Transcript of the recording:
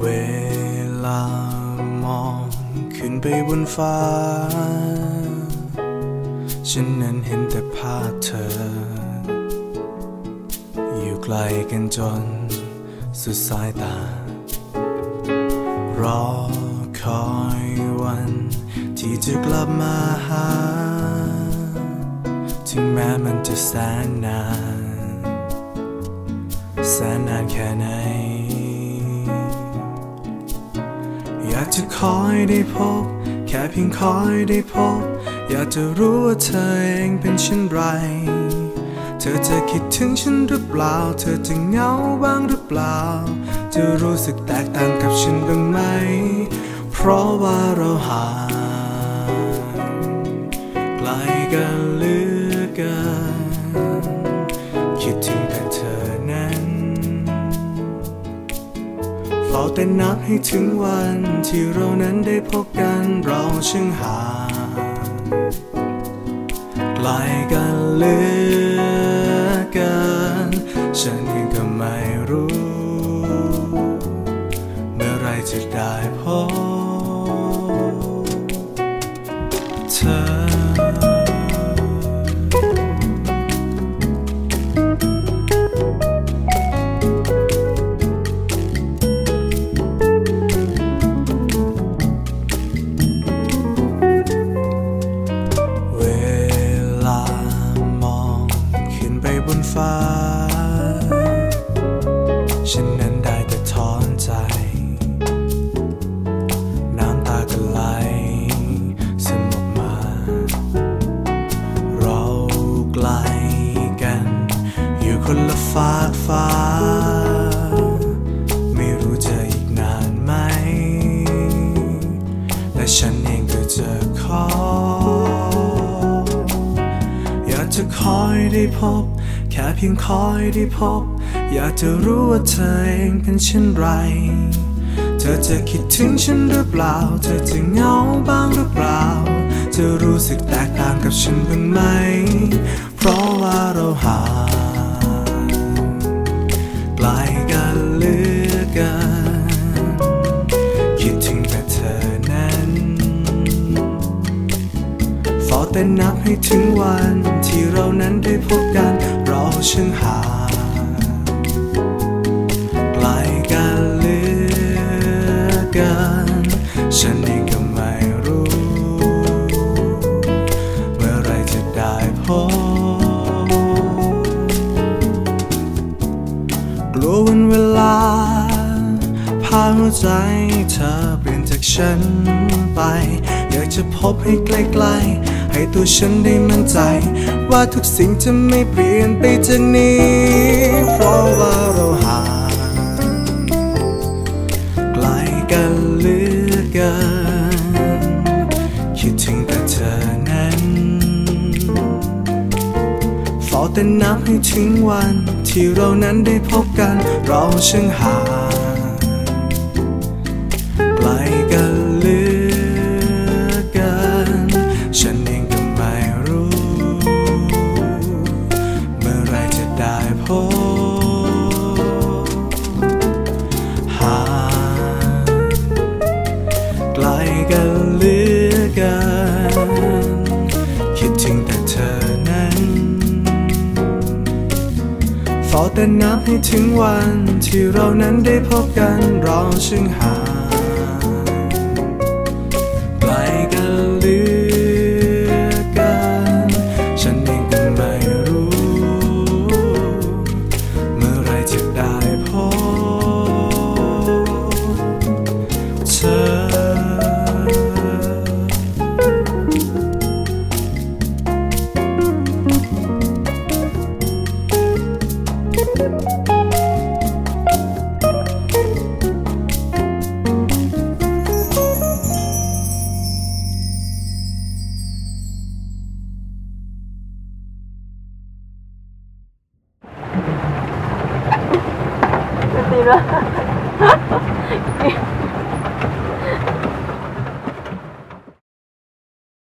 เวลามองขึ้นไปบนฟ้า ฉันนั้นเห็นแต่ภาพเธอ อยู่ไกลกันจน สุดสายตา รอคอยวัน ที่จะกลับมาหา ถึงแม้มันจะแสนนาน แสนนานแค่ไหน อยากจะคอยได้พบ แค่เพียงคอยได้พบ อยากจะรู้ว่าเธอเองเป็นเช่นไร เธอจะคิดถึงฉันหรือเปล่า เธอจะเหงาบ้างหรือเปล่า จะรู้สึกแตกต่างกับฉันบ้างไหม เพราะว่าเราห่างไกลกันเหลือเกินคิดถึงแต่เธอนั้นเฝ้าแต่นับให้ถึงวันที่เรานั้นได้พบกันเราช่างห่างไกลกันเหลือ เกิน ฉันเองก็ไม่รู้ เมื่อไรจะได้พบ ฉันนั้นได้แต่ถอนใจ น้ำตาก็ไหลซึมออกมา เราไกลกัน อยู่คนละฟากฟ้า ไม่รู้จะอีกนานไหมแต่ฉันเองก็จะขอ อยากจะคอยได้พบ แค่เพียงคอยได้พบ อยากจะรู้ว่าเธอเองเป็นเช่นไร เธอจะคิดถึงฉันหรือเปล่า เธอจะเหงาบ้างหรือเปล่า จะรู้สึกแตกต่างกับฉันบ้างไหม เพราะว่าเราห่างไกลกันเหลือเกินคิดถึงแต่เธอนั้นเฝ้าแต่นับให้ถึงวันที่เรานั้นได้พบกัน เราช่างห่าไกลกันเหลือเกินฉันเองก็ไม่รู้ เมื่อไรจะได้พบกลัววันเวลา พาหัวใจเธอเปลี่ยนจากฉันไป อยากจะพบให้ใกล้ๆ ตัวฉันได้มั่นใจ ว่าทุกสิ่งจะไม่เปลี่ยนไปจากนี้ เพราะว่าเราห่างไกลกันเหลือเกินคิดถึงแต่เธอนั้นเฝ้าแต่นับให้ถึงวันที่เรานั้นได้พบกัน เราช่างห่าง คิดถึงแต่เธอนั้นเฝ้าแต่นับให้ถึงวันที่เรานั้นได้พบกันรอช่างหา ตีด้วย